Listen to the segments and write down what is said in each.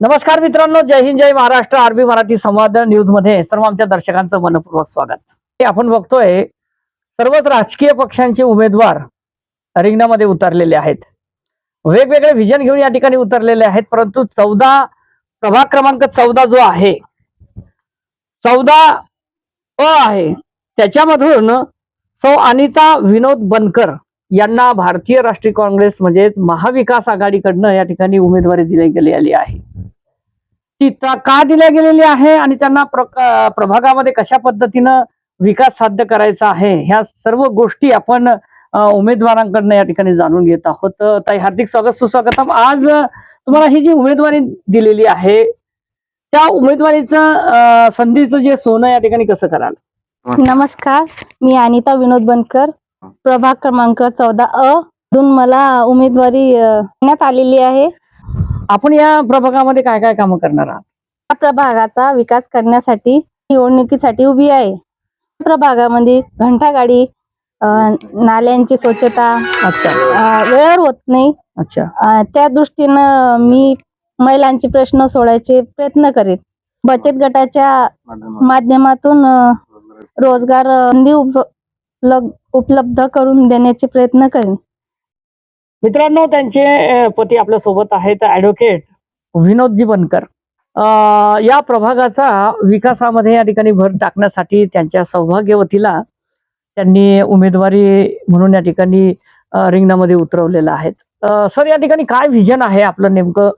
नमस्कार मित्रांनो जय हिंद जय महाराष्ट्र आरबी मराठी संवाद न्यूजमध्ये सर्व आमच्या दर्शकांचं मनपूर्वक स्वागत. हे आपण बघतोय सर्वच राजकीय पक्षांचे उमेदवार रिंगणामध्ये उतरलेले आहेत. वेगवेगळे व्हिजन घेऊन या ठिकाणी उतरलेले आहेत परंतु चौदा प्रभाग क्रमांक चौदा जो आहे चौदा अ आहे. त्याच्यामधून सौ अनिता विनोद बनकर यांना भारतीय राष्ट्रीय काँग्रेस म्हणजेच महाविकास आघाडीकडनं या ठिकाणी उमेदवारी दिली गेलेली आहे. ती का दिल्या गेलेली आहे आणि त्यांना प्रभागामध्ये कशा पद्धतीनं विकास साध्य करायचा आहे ह्या सर्व गोष्टी आपण उमेदवारांकडनं या ठिकाणी जाणून घेत आहोत. तर ताई हार्दिक स्वागत सुस्वागतम. आज तुम्हाला ही जी उमेदवारी दिलेली आहे त्या उमेदवारीचं संधीचं जे सोनं या ठिकाणी कसं कराल? नमस्कार. मी अनिता विनोद बनकर प्रभाग क्रमांक चौदा अ मधून मला उमेदवारी अ, देण्यात आलेली आहे. आपण या प्रभागामध्ये काय काय कामं करणार आहात? या प्रभागाचा विकास करण्यासाठी निवडणुकीसाठी उभी आहे. प्रभागामध्ये घंटागाडी अ, नाल्यांची स्वच्छता अच्छा. अ, वेळेवर होत नाही. अच्छा. अ, त्या दृष्टीनं मी महिलांचे प्रश्न सोडायचे प्रयत्न करीत. बचत गटाच्या माध्यमातून. अ, रोजगार अ, संधी उपलब्ध- उपलब्ध करून देण्याचे प्रयत्न करेन. मित्रांनो त्यांचे अ, पती आपल्यासोबत आहेत. ऍडव्होकेट विनोदजी बनकर अ, या प्रभागाचा विकासामध्ये या ठिकाणी भर टाकण्यासाठी त्यांच्या सौभाग्यवतीला त्यांनी उमेदवारी म्हणून या ठिकाणी अ, रिंगणामध्ये उतरवलेलं आहेत सर या ठिकाणी काय व्हिजन आहे आपलं नेमकं?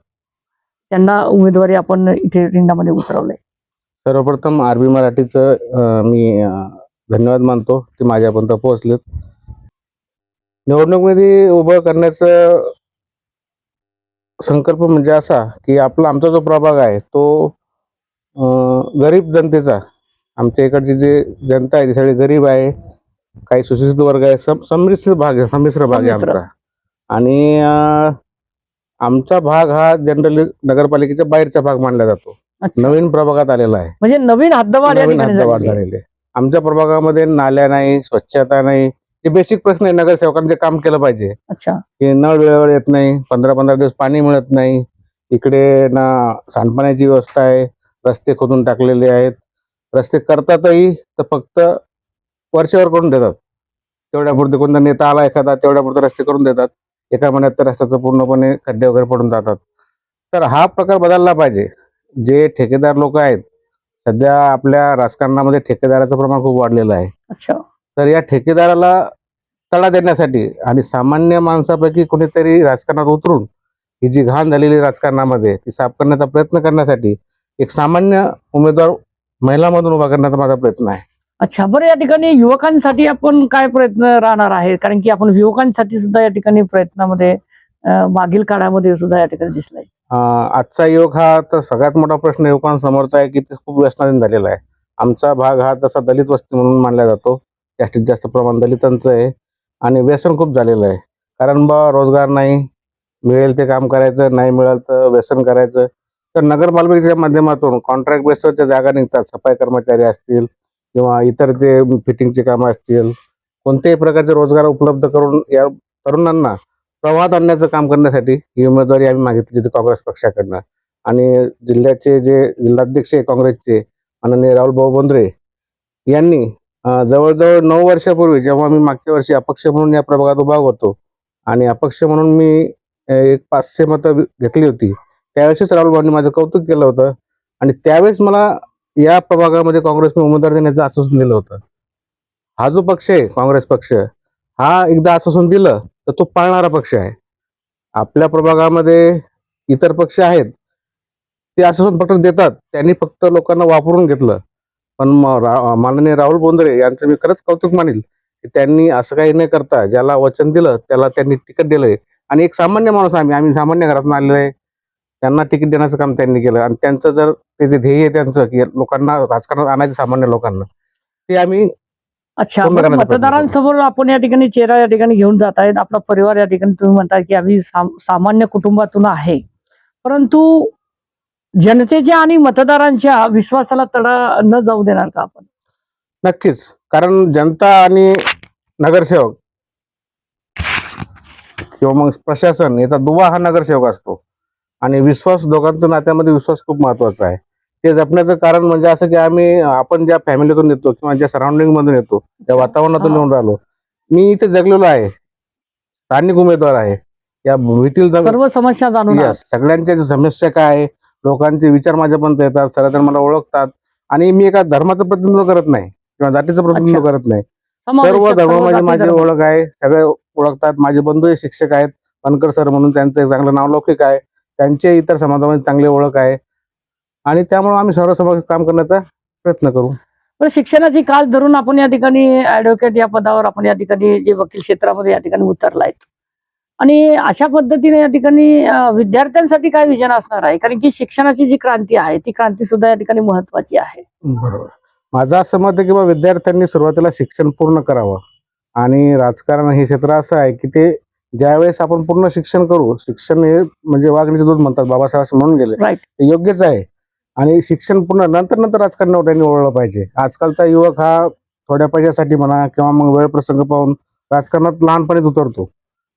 त्यांना उमेदवारी आपण इथे रिंगणामध्ये उतरवलंय. सर्वप्रथम आरबी मराठीचं अं, मी अं, धन्यवाद मानतो ते माझ्यापर्यंत पोहोचलेत निवडणुकीमध्ये उभं करण्याचं संकल्प म्हणजे असा की आपला आमचा जो प्रभाग आहे तो गरीब जनतेचा आमच्या इकडची जी जनता आहे ती सगळी गरीब आहे काही सुशिक्षित वर्ग आहे सम संमिश्र भाग आहे संमिश्र भाग आहे. आमचा आणि आमचा भाग हा जनरली नगरपालिकेच्या बाहेरचा भाग मानला जातो. नवीन प्रभागात आलेला आहे म्हणजे नवीन हद्दवाढ नवीन हद्दवाढ झालेली आहे. आमच्या प्रभागामध्ये नाल्या नाही स्वच्छता नाही. जे बेसिक प्रश्न आहे नगरसेवकांनी जे काम केलं पाहिजे. अच्छा. की नळ वेळेवर येत नाही पंधरा पंधरा दिवस पाणी मिळत नाही. इकडे ना सांडपाण्याची व्यवस्था आहे रस्ते खोदून टाकलेले आहेत. रस्ते करतातही तर फक्त वर्षावर करून देतात. तेवढ्यापुरते कोणता नेता आला एखादा तेवढ्यापुरते रस्ते करून देतात. एका महिन्यात तर रस्त्याचं पूर्णपणे खड्डे वगैरे पडून जातात. तर हा प्रकार बदलला पाहिजे. जे ठेकेदार लोक आहेत सध्या आपल्या राजकारणामध्ये ठेकेदाराचं प्रमाण खूप वाढलेलं आहे. अच्छा. तर या ठेकेदाराला तडा देण्यासाठी आणि सामान्य माणसापैकी कोणीतरी राजकारणात उतरून ही जी घाण झालेली राजकारणामध्ये ती साफ करण्याचा प्रयत्न करण्यासाठी एक सामान्य उमेदवार महिलामधून उभा करण्याचा माझा प्रयत्न आहे. अच्छा बरं या ठिकाणी युवकांसाठी आपण काय प्रयत्न राहणार आहे कारण की आपण युवकांसाठी सुद्धा या ठिकाणी प्रयत्नामध्ये मागील काळामध्ये सुद्धा या ठिकाणी दिसलाय. आजचा युवक हा तर सगळ्यात मोठा प्रश्न युवकांसमोरचा आहे की ते खूप व्यसनाधीन झालेला आहे. आमचा भाग हा तसा दलित वस्ती म्हणून मानला जातो. जास्तीत जास्त प्रमाण दलितांचं आहे आणि व्यसन खूप झालेलं आहे. कारण बा रोजगार नाही मिळेल ते काम करायचं नाही मिळेल तर व्यसन करायचं. तर नगरपालिकेच्या माध्यमातून कॉन्ट्रॅक्ट बेसवरच्या जागा निघतात सफाई कर्मचारी असतील किंवा इतर जे फिटिंगचे कामं असतील कोणत्याही प्रकारचे रोजगार उपलब्ध करून या तरुणांना प्रवाहात आणण्याचं काम करण्यासाठी ही उमेदवारी आम्ही मागितली होती काँग्रेस पक्षाकडनं. आणि जिल्ह्याचे जे जिल्हाध्यक्ष आहे काँग्रेसचे माननीय राहुल भाऊ बोंद्रे यांनी जवळजवळ नऊ वर्षापूर्वी जेव्हा मी मागच्या वर्षी अपक्ष म्हणून या प्रभागात उभा होतो आणि अपक्ष म्हणून मी एक पाचशे मतं घेतली होती त्यावेळेसच राहुल भाऊंनी माझं कौतुक केलं होतं आणि त्यावेळेस मला या प्रभागामध्ये काँग्रेसने उमेदवार देण्याचं आश्वासन दिलं होतं. हा जो पक्ष आहे काँग्रेस पक्ष हा एकदा आश्वासन दिलं तर तो पाळणारा पक्ष आहे. आपल्या प्रभागामध्ये इतर पक्ष आहेत ते आश्वासन पत्र देतात. त्यांनी फक्त लोकांना वापरून घेतलं. पण म- रा- माननीय राहुल बोंद्रे यांचं मी खरंच कौतुक मानेल की त्यांनी असं काही न करता ज्याला वचन दिलं त्याला त्यांनी तिकीट दिलंय आणि एक सामान्य माणूस आम्ही आम्ही सामान्य घरातून आलेलो आहे. त्यांना तिकीट देण्याचं काम त्यांनी केलं. आणि त्यांचं जर ते जे ध्येय आहे त्यांचं की लोकांना राजकारणात आणायचं सामान्य लोकांना ते आम्ही अच्छा मतदारांसमोर आपण या ठिकाणी चेहरा या ठिकाणी घेऊन जात आहेत. आपला परिवार या ठिकाणी तुम्ही म्हणताय की आम्ही साम- सामान्य कुटुंबातून आहे. परंतु जनतेच्या आणि मतदारांच्या विश्वासाला तडा न जाऊ देणार का आपण? नक्कीच. कारण जनता आणि नगरसेवक किंवा मग प्रशासन याचा दुवा हा नगरसेवक असतो. आणि विश्वास दोघांच्या नात्यामध्ये विश्वास खूप महत्त्वाचा आहे. ते जपण्याचं कारण म्हणजे असं की आम्ही आपण ज्या फॅमिलीतून येतो किंवा ज्या सराउंडिंग मधून येतो त्या वातावरणातून. येऊन राहिलो. मी इथे जगलेलो आहे. स्थानिक उमेदवार आहे. या जग सर्व समस्या जाणून सगळ्यांच्या समस्या काय आहे लोकांचे विचार माझ्यापर्यंत येतात सर्वजण मला ओळखतात. आणि मी एका धर्माचं प्रतिनिधित्व करत नाही किंवा जातीचं प्रतिनिधित्व करत नाही. सर्व धर्म जाती माझी. ओळख आहे सगळे ओळखतात. माझे बंधू हे शिक्षक आहेत बनकर सर म्हणून त्यांचं एक चांगलं नावलौकिक आहे. त्यांचे इतर समाजामध्ये चांगली ओळख आहे. आणि त्यामुळे आम्ही सर्व समाज काम करण्याचा प्रयत्न करू. पण शिक्षणाची काळ धरून आपण या ठिकाणी ऍडव्होकेट या पदावर आपण या ठिकाणी जे वकील क्षेत्रामध्ये या ठिकाणी उतरलायत. आणि अशा पद्धतीने या ठिकाणी विद्यार्थ्यांसाठी काय विजन असणार आहे? कारण की शिक्षणाची जी क्रांती आहे ती क्रांती सुद्धा या ठिकाणी महत्वाची आहे. बरोबर. माझं असं मत आहे की बा विद्यार्थ्यांनी सुरुवातीला शिक्षण पूर्ण करावं. आणि राजकारण हे क्षेत्र असं आहे की ते ज्यावेळेस आपण पूर्ण शिक्षण करू शिक्षण हे म्हणजे वागणीचे दूध म्हणतात बाबासाहेब म्हणून गेले. ते योग्यच आहे. आणि शिक्षण पूर्ण नंतर नंतर राजकारणावर त्यांनी वळलं पाहिजे. आजकालचा युवक हा थोड्या पैशासाठी म्हणा किंवा मग वेळ प्रसंग पाहून राजकारणात लहानपणीच उतरतो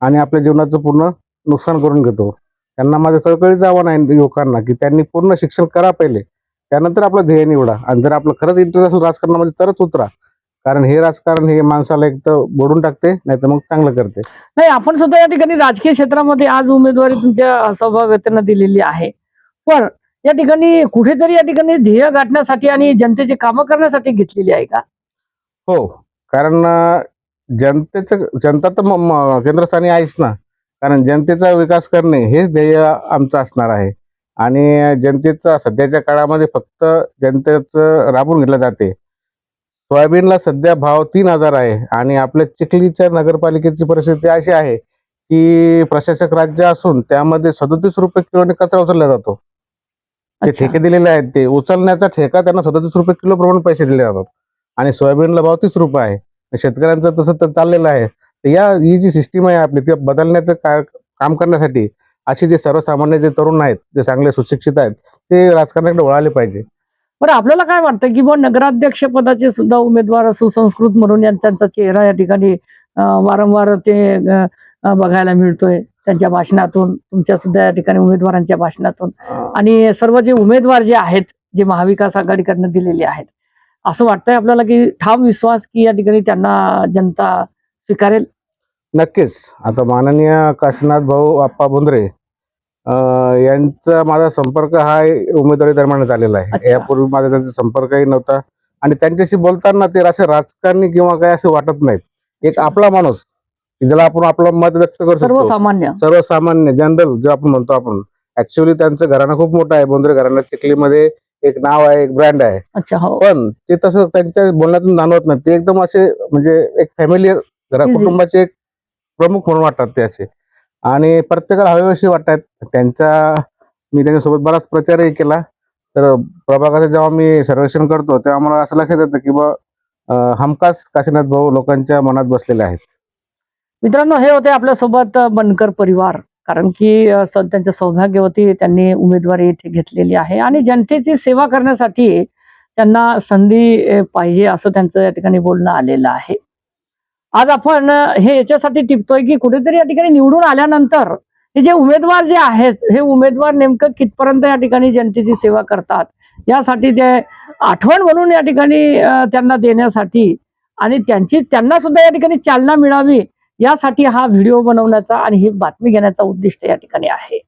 आणि आपल्या जीवनाचं पूर्ण नुकसान करून घेतो. त्यांना माझं कळकळीचं आव्हान आहे युवकांना की त्यांनी पूर्ण शिक्षण करा पहिले. त्यानंतर आपलं ध्येय निवडा. आणि जर आपलं खरंच इंटरेस्ट असेल राजकारणामध्ये तरच उतरा. कारण हे राजकारण हे माणसाला एक तर बोडून टाकते नाही तर मग चांगलं करते. नाही आपण सुद्धा या ठिकाणी राजकीय क्षेत्रामध्ये आज उमेदवारी तुमच्या सौभाग्यतेनं दिलेली आहे. पण या ठिकाणी कुठेतरी या ठिकाणी ध्येय गाठण्यासाठी आणि जनतेची कामं करण्यासाठी घेतलेली आहे का? हो कारण जनतेचं जनता तर केंद्रस्थानी आहेच ना. कारण जनतेचा विकास करणे हेच ध्येय आमचं असणार आहे. आणि जनतेचा सध्याच्या काळामध्ये फक्त जनतेचं राबून घेतलं जाते. सोयाबीनला सध्या भाव तीन हजार आहे आणि आपल्या चिखलीच्या नगरपालिकेची परिस्थिती अशी आहे की प्रशासक राज्य असून त्यामध्ये सदोतीस रुपये किलोने कचरा उचलला जातो. ते. ठेके दिलेले आहेत ते उचलण्याचा ठेका त्यांना सदोतीस रुपये किलो प्रमाणे पैसे दिले जातात. आणि सोयाबीनला भाव तीस रुपये आहे. शेतकऱ्यांचं तसं तर चाललेलं आहे. तर या ही जी सिस्टीम आहे आपली ती बदलण्याचं काय काम करण्यासाठी असे जे सर्वसामान्य जे तरुण आहेत जे चांगले सुशिक्षित आहेत ते राजकारणाकडे वळाले पाहिजे. बरं आपल्याला काय वाटतं की बुवा नगराध्यक्ष पदाचे सुद्धा उमेदवार सुसंस्कृत म्हणून त्यांचा चेहरा या ठिकाणी वारंवार ते बघायला मिळतोय त्यांच्या भाषणातून तुमच्या सुद्धा या ठिकाणी उमेदवारांच्या भाषणातून. आणि सर्व जे उमेदवार जे आहेत जे महाविकास आघाडीकडनं दिलेले आहेत असं वाटतंय आपल्याला की ठाम विश्वास की या ठिकाणी त्यांना जनता स्वीकारेल? नक्कीच. आता माननीय काशीनाथ भाऊ आप्पा बोंद्रे यांचा माझा संपर्क हा उमेदवारी दरम्यान झालेला आहे. यापूर्वी माझा त्यांचा संपर्कही नव्हता. आणि त्यांच्याशी बोलताना ते असे राजकारणी किंवा काय असे वाटत नाहीत. एक आपला माणूस की ज्याला आपण आपलं मत व्यक्त करू शकतो. सर्वसामान्य. सर्वसामान्य जनरल जे आपण म्हणतो आपण. ऍक्च्युअली त्यांचं घराणं खूप मोठं आहे. बोंद्रे घराणं चिखलीमध्ये एक नाव आहे एक ब्रँड आहे. अच्छा हो. पण ते तसं त्यांच्या बोलण्यातून जाणवत नाही. ते एकदम असे म्हणजे एक फॅमिली घरा हम्म. कुटुंबाचे एक प्रमुख म्हणून वाटतात ते असे. आणि प्रत्येकाला हवेशी वाटतात. त्यांचा मी त्यांच्यासोबत बराच प्रचारही केला. तर प्रभागाचं जेव्हा मी सर्वेक्षण करतो तेव्हा मला असं लक्षात येतं की बा हमखास काशीनाथ भाऊ लोकांच्या मनात बसलेले आहेत. मित्रांनो हे होते आपल्यासोबत बनकर परिवार. कारण की त्यांच्या सौभाग्यवती त्यांनी उमेदवारी इथे घेतलेली आहे. आणि जनतेची सेवा करण्यासाठी त्यांना संधी पाहिजे असं त्यांचं या ठिकाणी बोलणं आलेलं आहे. आज आपण हे याच्यासाठी टिपतोय की कुठेतरी या ठिकाणी निवडून आल्यानंतर हे जे उमेदवार जे आहेत हे उमेदवार नेमकं कितपर्यंत या ठिकाणी जनतेची सेवा करतात? यासाठी ते आठवण म्हणून या ठिकाणी त्यांना देण्यासाठी आणि त्यांची त्यांना सुद्धा या ठिकाणी चालना मिळावी यासाठी हा व्हिडिओ बनवण्याचा आणि ही बातमी घेण्याचा उद्दिष्ट या ठिकाणी आहे.